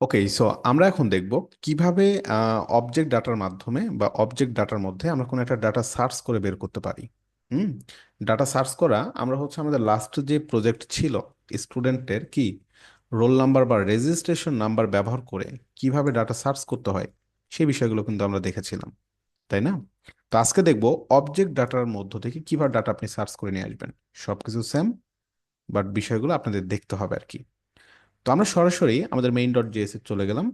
Okay so আমরা এখন দেখব কীভাবে অবজেক্ট ডাটার মাধ্যমে বা অবজেক্ট ডাটার মধ্যে আমরা কোনো একটা ডাটা সার্চ করে বের করতে পারি। হুম? ডাটা সার্চ করা আমরা হচ্ছে আমাদের লাস্ট যে প্রজেক্ট ছিল স্টুডেন্টের কি? রোল নাম্বার বা রেজিস্ট্রেশন নাম্বার ব্যবহার করে কীভাবে ডাটা সার্চ করতে হয় সেই বিষয়গুলো কিন্তু আমরা দেখেছিলাম, তাই না? তো আজকে দেখব অবজেক্ট ডাটার মধ্য থেকে কীভাবে ডাটা আপনি সার্চ করে নিয়ে আসবেন। সব কিছু সেম বাট বিষয়গুলো আপনাদের দেখতে হবে আর কি। তো আমরা সরাসরি আমাদের মেইন ডট জেএস এ চলে গেলাম,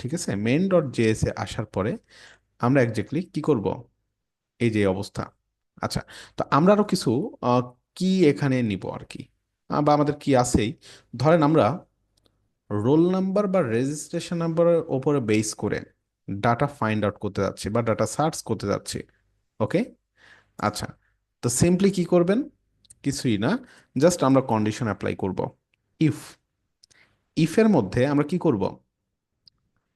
ঠিক আছে? মেইন ডট জেএস এ আসার পরে আমরা একজাক্টলি কি করব? এই যে অবস্থা। আচ্ছা তো আমরা আরও কিছু কি এখানে নিব আর কি? বা আমাদের কি আছেই? ধরেন আমরা রোল নাম্বার বা রেজিস্ট্রেশন নাম্বারের ওপরে বেস করে ডাটা ফাইন্ড আউট করতে যাচ্ছি বা ডাটা সার্চ করতে যাচ্ছি ওকে আচ্ছা তো সিম্পলি কি করবেন? কিছুই না জাস্ট আমরা কন্ডিশন অ্যাপ্লাই করব। ইফ ইফের মধ্যে আমরা কি করব?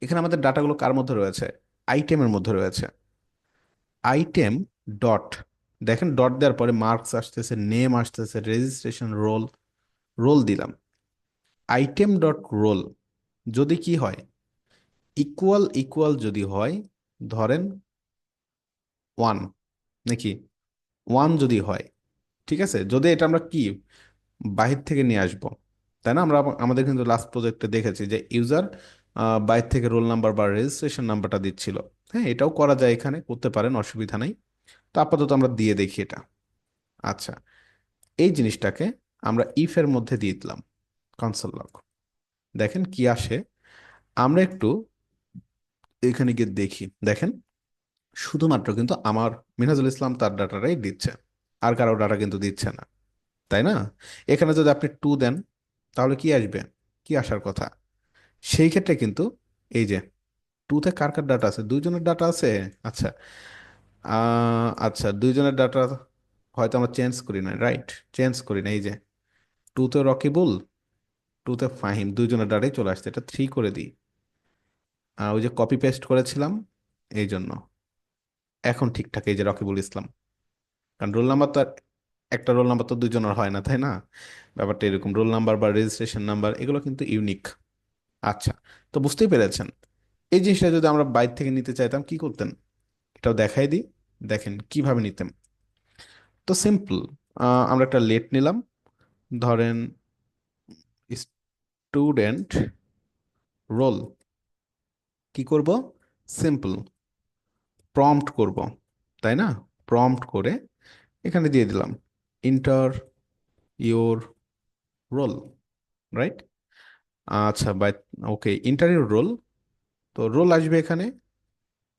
এখানে আমাদের ডাটাগুলো কার মধ্যে রয়েছে? আইটেমের মধ্যে রয়েছে। আইটেম ডট দেখেন ডট দেওয়ার পরে মার্কস আসতেছে নেম আসতেছে রেজিস্ট্রেশন রোল রোল দিলাম। আইটেম ডট রোল যদি কি হয়? ইকুয়াল ইকুয়াল যদি হয়, ধরেন ওয়ান নাকি? ওয়ান যদি হয়, ঠিক আছে? যদি এটা আমরা কি? বাহির থেকে নিয়ে আসব। তাই না? আমরা আমাদের কিন্তু লাস্ট প্রজেক্টে দেখেছি যে ইউজার বাইরে থেকে রোল নাম্বার বা রেজিস্ট্রেশন নাম্বারটা দিচ্ছিল। হ্যাঁ এটাও করা যায় এখানে, করতে পারেন, অসুবিধা নাই। তো আপাতত আমরা দিয়ে দেখি এটা। আচ্ছা এই জিনিসটাকে আমরা ইফের মধ্যে দিয়ে দিলাম কনসোল লক দেখেন কি আসে? আমরা একটু এখানে গিয়ে দেখি। দেখেন, শুধুমাত্র কিন্তু আমার মিনহাজুল ইসলাম তার ডাটাটাই দিচ্ছে। আর কারও ডাটা কিন্তু দিচ্ছে না। তাই না? এখানে যদি আপনি টু দেন তাহলে কি আসবে? কি আসার কথা? সেই ক্ষেত্রে কিন্তু এই যে টুতে কার কার ডাটা আছে? দুইজনের ডাটা আছে? আচ্ছা। আচ্ছা দুইজনের ডাটা হয়তো আমরা চেঞ্জ করি না রাইট চেঞ্জ করি না এই যে টুতে রকিবুল টুতে ফাহিম দুইজনের ডাটাই চলে আসছে। এটা থ্রি করে দিই। ওই যে কপি পেস্ট করেছিলাম, এই জন্য। এখন ঠিকঠাক, এই যে রকিবুল ইসলাম। কারণ রোল নাম্বার তো একটা রোল নাম্বার তো দুজনের হয় না, তাই না? ব্যাপারটা এরকম রোল নাম্বার বা রেজিস্ট্রেশন নাম্বার এগুলো কিন্তু ইউনিক আচ্ছা তো বুঝতেই পেরেছেন। এই জিনিসটা যদি আমরা বাইরে থেকে নিতে চাইতাম, কি করতেন? এটাও দেখাই দিই, দেখেন কীভাবে নিতেন। তো সিম্পল আমরা একটা লেট নিলাম। ধরেন স্টুডেন্ট রোল কি করব? সিম্পল প্রম্পট করব, তাই না? প্রম্পট করে এখানে দিয়ে দিলাম। ইন্টার ইওর রোল রাইট আচ্ছা বাই ওকে ইন্টার রোল তো রোল আসবে এখানে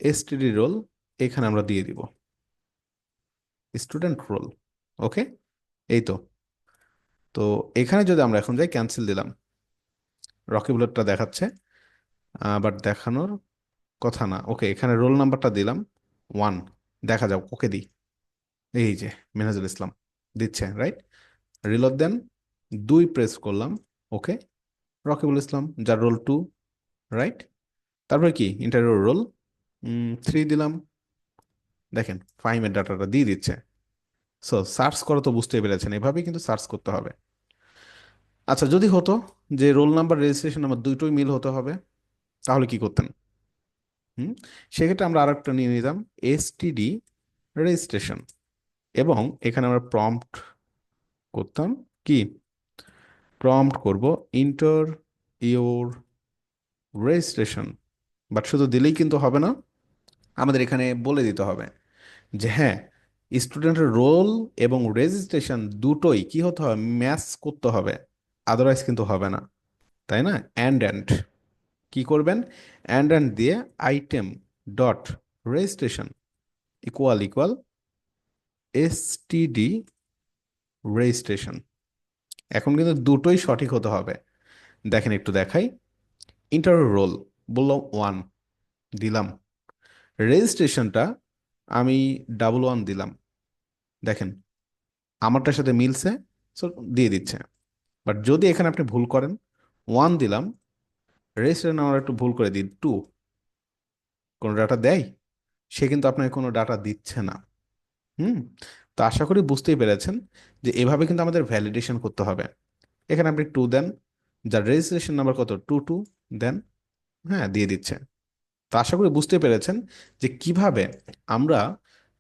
এসটিডি রোল এখানে আমরা দিয়ে দিব। স্টুডেন্ট রোল ওকে এই তো। তো এখানে যদি আমরা এখন যাই ক্যান্সেল দিলাম। রকি বুলেটটা দেখাচ্ছে বাট দেখানোর কথা না। ওকে এখানে রোল নাম্বারটা দিলাম ওয়ান দেখা যাও ওকে দিই। এই যে মিনাজুল ইসলাম। দিচ্ছে রাইট রিলোড দেন দুই প্রেস করলাম ওকে রকিবুল ইসলাম যার রোল টু রাইট তারপরে কি? ইন্টারভিউ রোল থ্রি দিলাম। দেখেন ফাইমের ডাটাটা দিয়ে দিচ্ছে। সো সার্চ করো তো বুঝতে পেরেছেন, এভাবেই কিন্তু সার্চ করতে হবে। আচ্ছা যদি হতো যে রোল নাম্বার রেজিস্ট্রেশন নাম্বার দুইটোই মিল হতে হবে, তাহলে কি করতেন? হুম? সেক্ষেত্রে আমরা আরেকটা নিয়ে নিতাম এসটিডি রেজিস্ট্রেশন এবং এখানে আমরা প্রম্পট করতাম কি? প্রম্পট করব ইন্টার ইওর রেজিস্ট্রেশন বাট শুধু দিলেই কিন্তু হবে না, আমাদের এখানে বলে দিতে হবে যে হ্যাঁ স্টুডেন্টের রোল এবং রেজিস্ট্রেশন দুটোই কি হতে হবে? ম্যাচ করতে হবে আদারওয়াইজ কিন্তু হবে না, তাই না? অ্যান্ড অ্যান্ড কি করবেন? অ্যান্ড অ্যান্ড দিয়ে item dot registration equal equal STD registration এখন কিন্তু দুটোই সঠিক হতে হবে। দেখেন একটু দেখাই। ইন্টারভিউ রোল বলল ওয়ান দিলাম। রেজিস্ট্রেশনটা আমি ডাবল ওয়ান দিলাম। দেখেন, আমারটার সাথে মিলছে সো দিয়ে দিচ্ছে। বাট যদি এখানে আপনি ভুল করেন ওয়ান দিলাম। রেজিস্ট্রেশন আমরা একটু ভুল করে দিই টু কোনো ডাটা দেয়? সে কিন্তু আপনাকে কোনো ডাটা দিচ্ছে না। হুম, তো আশা করি বুঝতেই পেরেছেন যে এভাবে কিন্তু আমাদের ভ্যালিডেশন করতে হবে। এখানে আপনি টু দেন, যার রেজিস্ট্রেশন নাম্বার কত? টু টু দেন হ্যাঁ দিয়ে দিচ্ছে। তো আশা করি বুঝতে পেরেছেন যে কীভাবে আমরা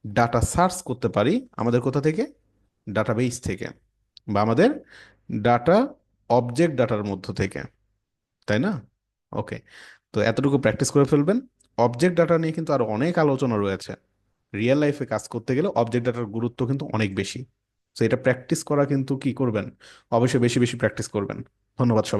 ডাটা সার্চ করতে পারি আমাদের কোথা থেকে? ডাটাবেস থেকে বা আমাদের ডাটা অবজেক্ট ডাটার মধ্য থেকে, তাই না? ওকে তো এতটুকু প্র্যাকটিস করে ফেলবেন। অবজেক্ট ডাটা নিয়ে কিন্তু আরও অনেক আলোচনা রয়েছে। রিয়েল লাইফে কাজ করতে গেলে অবজেক্ট ডাটার গুরুত্ব কিন্তু অনেক বেশি। তো এটা প্র্যাকটিস করা কিন্তু কি করবেন? অবশ্যই বেশি বেশি প্র্যাকটিস করবেন। ধন্যবাদ সবাই